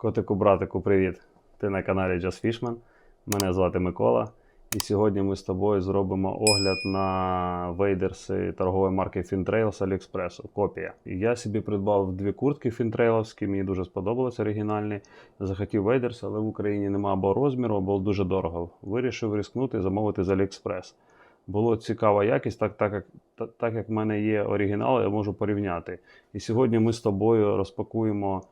Котику, братику, привіт! Ти на каналі Just Fishman. Мене звати Микола. І сьогодні ми з тобою зробимо огляд на вейдерси торгової марки Fintrail з Aliexpress. Копія. Я собі придбав дві куртки фінтрейловські, мені дуже сподобалися оригінальні. Захотів вейдерс, але в Україні немає або розміру, або дуже дорого. Вирішив рискнути замовити з Aliexpress. Було цікава якість, так, так, як, та- так як в мене є оригінал, я можу порівняти. І сьогодні ми з тобою розпакуємо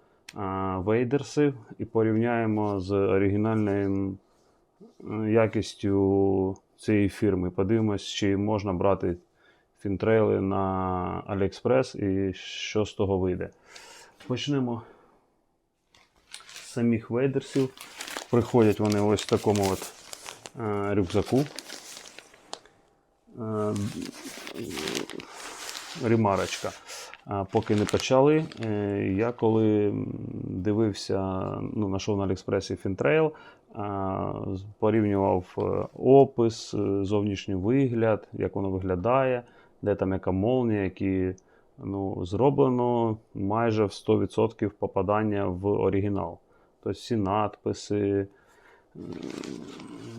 вейдерси і порівняємо з оригінальною якістю цієї фірми. Подивимось, чи можна брати фінтрейли на AliExpress і що з того вийде. Почнемо з самих вейдерсів. Приходять вони ось в такому от е, рюкзаку. Е, ремарочка. Поки не почали. е, Я коли дивився, ну, знайшов на Аліекспресі Фінтрейл, порівнював е, опис, е, зовнішній вигляд, як воно виглядає, де там яка молнія, які ну, зроблено майже в 100% попадання в оригінал. Тобто всі надписи,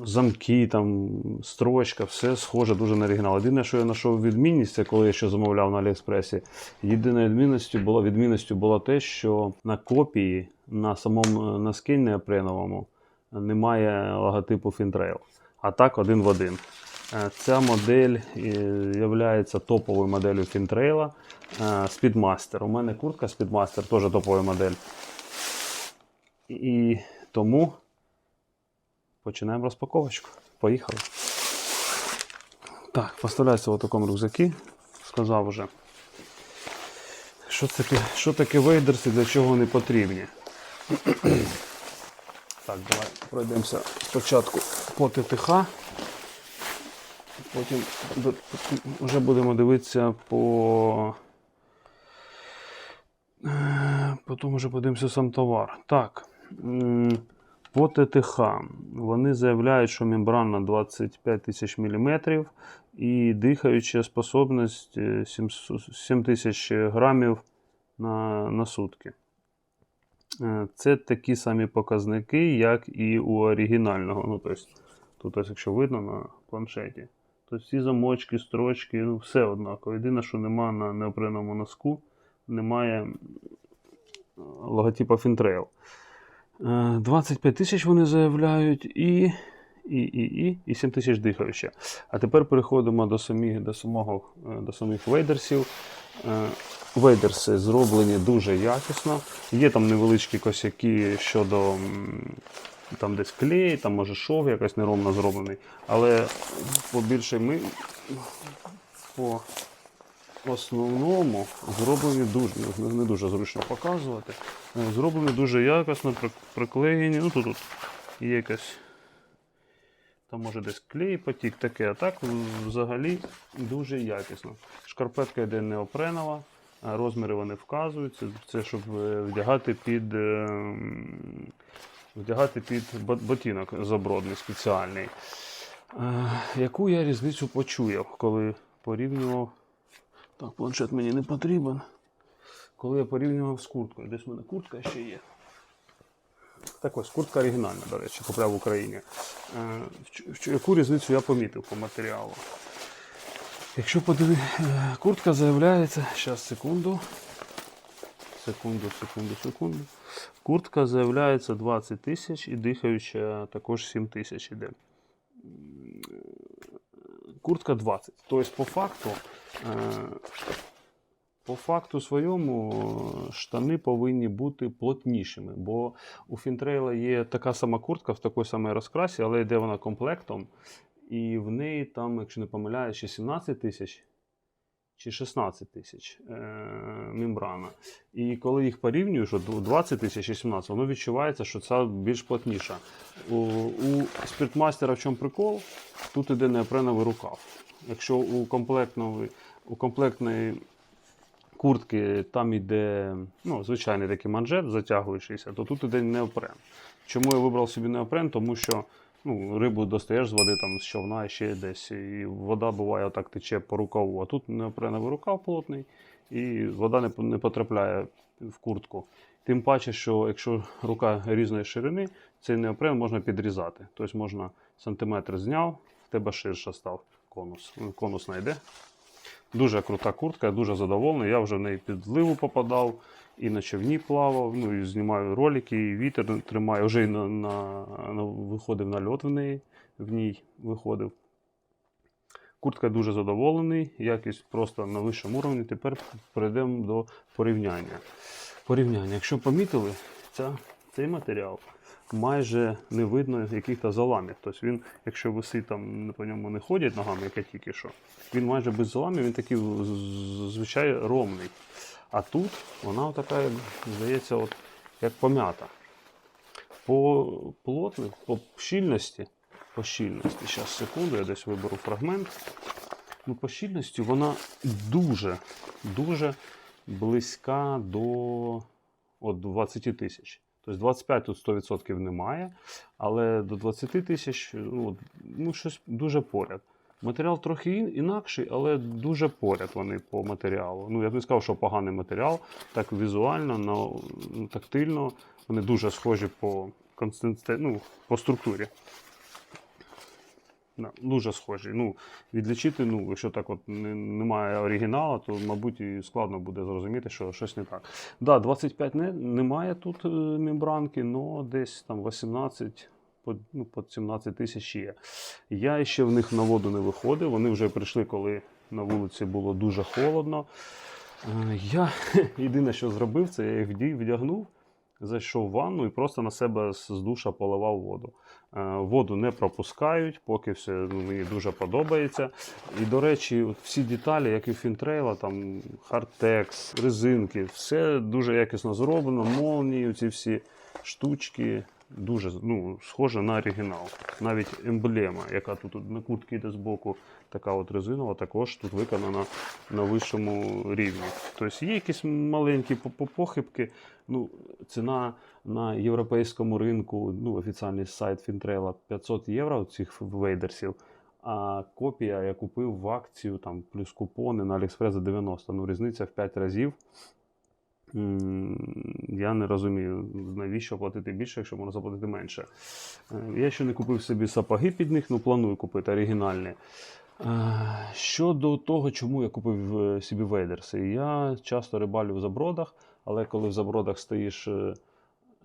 замки, там, строчка, все схоже дуже на оригінал. Єдине, що я знайшов відмінність, це коли я ще замовляв на Аліекспресі. Єдиною відмінністю було, відмінністю було те, що на копії на самому е, на скині неопреновому немає логотипу Fintrail. А так один в один. Е, Ця модель є топовою моделлю Fintrail е, Speedmaster. У мене куртка Speedmaster теж топова модель. І тому починаємо розпаковочку. Поїхали. Так, поставляється в такому рюкзакі. Сказав вже. Що таке, що таке вейдерси, для чого вони потрібні? так, давай пройдемося спочатку по ТТХ. Потім вже будемо дивитися по. Е, Потім вже подивимося сам товар. Так. По ТТХ вони заявляють, що мембрана 25 тисяч мм і дихаюча способність е, 700 7 тисяч грамів на, на сутки. Е, Це такі самі показники, як і у оригінального. Ну, тобто, тут, ось, якщо видно на планшеті, то всі замочки, строчки, ну, все однаково. Єдине, що нема на неопреному носку, немає м, логотипа Fintrail. Е, 25 тисяч вони заявляють і, і, і, і, і 7 тисяч дихаюче. А тепер переходимо до самих, до самого, е, до самих вейдерсів. Е, Вейдерси зроблені дуже якісно. Є там невеличкі косяки щодо там десь клей, там може шов якось неровно зроблений. Але по більше ми по основному зроблені дуже, не дуже зручно показувати. Е, Зроблені дуже якісно, приклеєні. Ну тут, тут є якась. Там може десь клей потік таке, а так взагалі дуже якісно. Шкарпетка йде неопренова, а розміри вони вказуються. Це щоб е, вдягати під, е, вдягати під ботинок забродний спеціальний. Е, Яку я різницю почуяв, коли порівнював. Так, планшет мені не потрібен. Коли я порівнював з курткою. Десь в мене куртка ще є. Так ось, куртка оригінальна, до речі, купляв в Україні. Е, в чу- Яку різницю я помітив по матеріалу? Якщо подиви, е, куртка заявляється. Зараз, секунду. Секунду, секунду, секунду. Куртка заявляється 20 тисяч і дихаюча також 7 тисяч іде. Куртка 20. Тобто, по факту, е, по факту своєму е, штани повинні бути плотнішими, бо у Фінтрейла є така сама куртка в такій самій розкрасі, але йде вона комплектом. І в неї там, якщо не помиляюсь, 17 тисяч чи 16 тисяч е, мембрана. І коли їх порівнюєш, от 20 тисяч і 17, воно відчувається, що це більш плотніша. У, у спіртмастера в чому прикол? Тут іде неопреновий рукав. Якщо у комплектної, у комплектної куртки там іде ну, звичайний такий манжет, затягуючийся, то тут іде неопрен. Чому я вибрав собі неопрен? Тому що Ну, рибу достаєш з води там з човна ще десь. І вода буває отак тече по рукаву, а тут неопреновий рукав плотний, і вода не, потрапляє в куртку. Тим паче, що якщо рука різної ширини, цей неопрен можна підрізати. Тобто можна сантиметр зняв, в тебе ширше став конус. Ну, Конус знайде. Дуже крута куртка, я дуже задоволений. Я вже в неї під ливу попадав, і на човні плавав, ну і знімаю ролики, і вітер тримаю. Вже і на, на, на, виходив на льот в неї, в ній виходив. Куртка дуже задоволений, якість просто на вищому рівні. Тепер перейдемо до порівняння. Порівняння. Якщо помітили, ця, цей матеріал майже не видно яких-то заламів. Тобто він, якщо висить там по ньому не ходять ногами, як я тільки що, він майже без заламів, він такий звичай ровний. А тут вона така, здається, от, як пом'ята. По плотних, по щільності, по щільності, зараз секунду, я десь виберу фрагмент. Ну, по щільності вона дуже, дуже близька до от 20 тисяч. Тобто 25 тут 100% немає, але до 20 тисяч ну, ну, щось дуже поряд. Матеріал трохи ін- інакший, але дуже поряд вони по матеріалу. Ну, я б не сказав, що поганий матеріал, так візуально, но, ну, тактильно, вони дуже схожі по, ну, по структурі. Дуже схожі. Ну, відлічити, ну, якщо так от немає оригіналу, то, мабуть, і складно буде зрозуміти, що щось не так. Да, 25 не, немає тут е, мембранки, але десь там 18, по, ну, по 17 тисяч є. Я ще в них на воду не виходив. Вони вже прийшли, коли на вулиці було дуже холодно. Е, Я єдине, що зробив, це я їх вдягнув, зайшов в ванну і просто на себе з душа поливав воду. Е, Воду не пропускають, поки все ну, мені дуже подобається. І, до речі, всі деталі, як і Фінтрейла, там хардтекс, резинки, все дуже якісно зроблено, молнії, ці всі штучки. Дуже ну, схоже на оригінал. Навіть емблема, яка тут на куртці йде збоку, така от резинова, також тут виконана на вищому рівні. Тобто є якісь маленькі по- по- похибки. Ну, ціна на європейському ринку, ну, офіціальний сайт Фінтрейла 500 євро цих вейдерсів. А копія я купив в акцію там, плюс купони на Aliexpress за 90. Ну, різниця в 5 разів. Я не розумію, навіщо платити більше, якщо можна заплатити менше. Е, Я ще не купив собі сапоги під них, ну планую купити оригінальні. Е, Щодо того, чому я купив е, собі вейдерси, я часто рибалю в забродах, але коли в забродах стоїш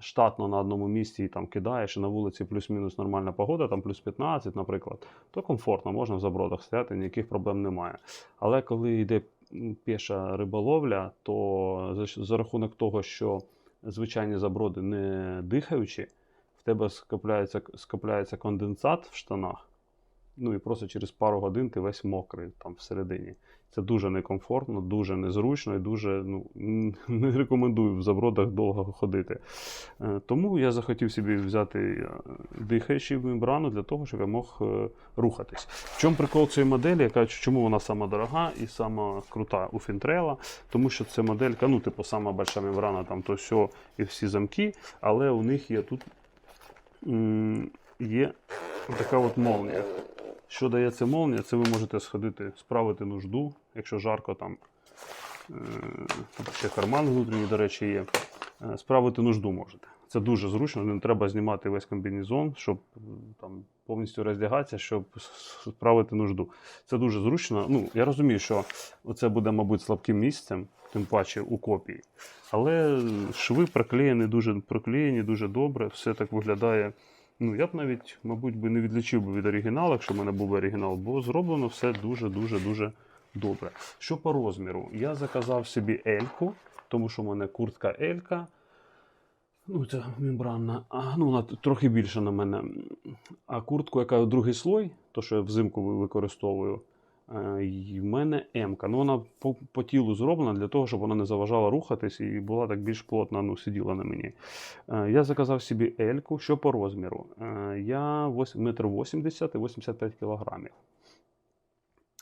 штатно на одному місці і там кидаєш, і на вулиці плюс-мінус нормальна погода, там плюс 15, наприклад, то комфортно, можна в забродах стояти, ніяких проблем немає. Але коли йде м, піша риболовля, то за, за рахунок того, що звичайні заброди не дихаючі, в тебе скопляється, скопляється конденсат в штанах. Ну і просто через пару годин ти весь мокрий там всередині. Це дуже некомфортно, дуже незручно і дуже ну, не рекомендую в забродах довго ходити. Е, Тому я захотів собі взяти е, дихаючу мембрану для того, щоб я мог е, рухатись. В чому прикол цієї моделі? Яка чому вона сама дорога і сама крута у Фінтрейла? Тому що це моделька, ну, типу, сама больша мембрана, там то все і всі замки, але у них є тут є така от молнія. Що дає ця молнія? Це ви можете сходити, справити нужду, якщо жарко там. е, Тут ще карман внутрішній, до речі, є. Е, Справити нужду можете. Це дуже зручно, не треба знімати весь комбінезон, щоб там повністю роздягатися, щоб справити нужду. Це дуже зручно. Ну, я розумію, що це буде, мабуть, слабким місцем, тим паче у копії. Але шви проклеєні дуже, проклеєні дуже добре, все так виглядає. Ну, я б навіть, мабуть, би не відлічив би від оригіналу, якщо в мене був оригінал, бо зроблено все дуже-дуже-дуже добре. Що по розміру? Я заказав собі Ельку, тому що в мене куртка Елька. Ну, це мембранна, а, ну, вона трохи більша на мене. А куртку, яка другий слой, то, що я взимку використовую, в мене М-ка. Ну, вона по, по тілу зроблена для того, щоб вона не заважала рухатись і була так більш плотна, ну, сиділа на мені. Е, Я заказав собі Ельку, що по розміру. Е, Я 1,80 м і 85 кг.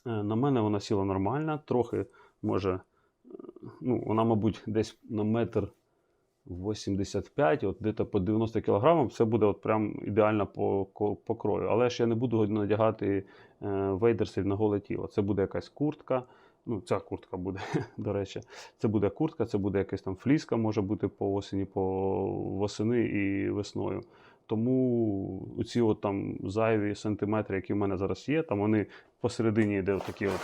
На мене вона сіла нормально, трохи може, е, ну, вона, мабуть, десь на метр 85, от десь по 90 кг, це буде от прям ідеально по, по крою. Але ж я не буду надягати е, вейдерсів на голе тіло. Це буде якась куртка. Ну, ця куртка буде, до речі. Це буде куртка, це буде якась там фліска, може бути по осені, по восени і весною. Тому оці от там зайві сантиметри, які в мене зараз є, там вони посередині йде такі от.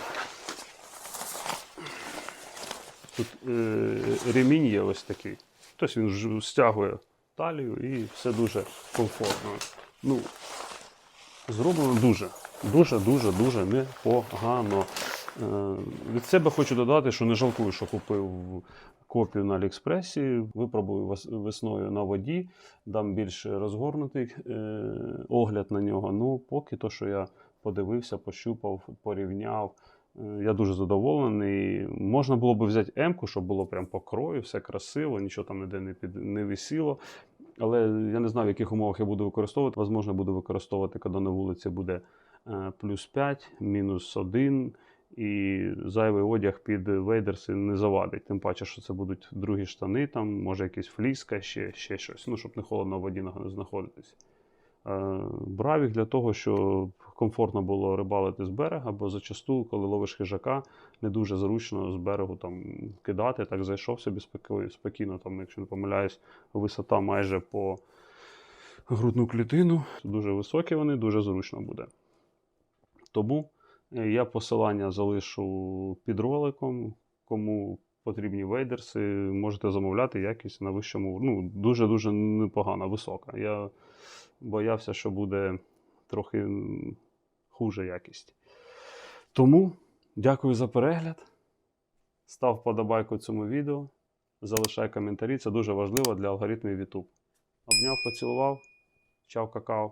Тут е, ремінь є ось такий. Тобто він стягує талію і все дуже комфортно. Ну, зроблено дуже, дуже, дуже, дуже непогано. Е, від себе хочу додати, що не жалкую, що купив копію на Аліекспресі. Випробую весною на воді, дам більш розгорнутий е, огляд на нього. Ну, поки то, що я подивився, пощупав, порівняв. Е, Я дуже задоволений. Можна було б взяти М-ку, щоб було прям по крою, все красиво, нічого там ніде не, під, не висіло. Але я не знаю, в яких умовах я буду використовувати. Возможно, буду використовувати, коли на вулиці буде е, плюс 5, мінус 1, і зайвий одяг під вейдерси не завадить. Тим паче, що це будуть другі штани, там, може якась фліска, ще, ще щось, ну, щоб не холодно в воді знаходитись. Е, Брав їх для того, щоб комфортно було рибалити з берега, бо зачасту, коли ловиш хижака, не дуже зручно з берегу там кидати. Так зайшов собі спокійно, там, якщо не помиляюсь, висота майже по грудну клітину. Дуже високі вони, дуже зручно буде. Тому е, я посилання залишу під роликом. Кому потрібні вейдерси, можете замовляти якість на вищому. Ну, дуже-дуже непогана, висока. Я боявся, що буде трохи хуже якість. Тому дякую за перегляд. Став вподобайку цьому відео. Залишай коментарі, це дуже важливо для алгоритмів YouTube. Обняв, поцілував. Чав, какао.